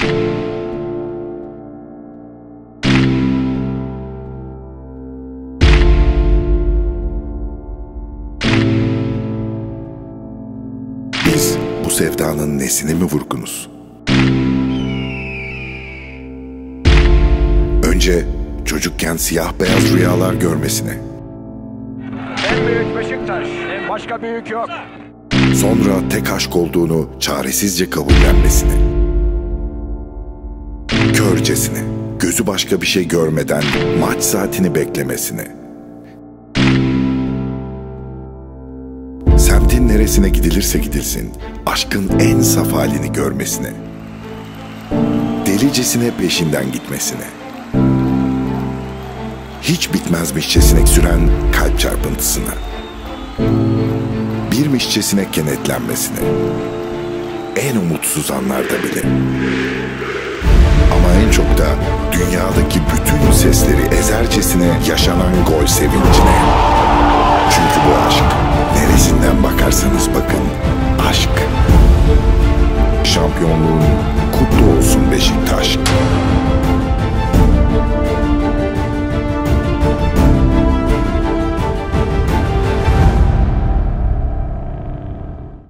Biz bu sevdanın nesini mi vurgunuz? Önce çocukken siyah beyaz rüyalar görmesine. En büyük Beşiktaş, başka büyük yok. Sonra tek aşk olduğunu çaresizce kabullenmesine körcesine, gözü başka bir şey görmeden maç saatini beklemesine, semtin neresine gidilirse gidilsin aşkın en saf halini görmesine, delicesine peşinden gitmesine, hiç bitmezmişçesine süren kalp çarpıntısına, birmişçesine kenetlenmesine, en umutsuz anlarda bile. Çok da dünyadaki bütün sesleri ezercesine yaşanan gol sevincine. Çünkü bu aşk neresinden bakarsanız bakın aşk. Şampiyonluğun kutlu olsun.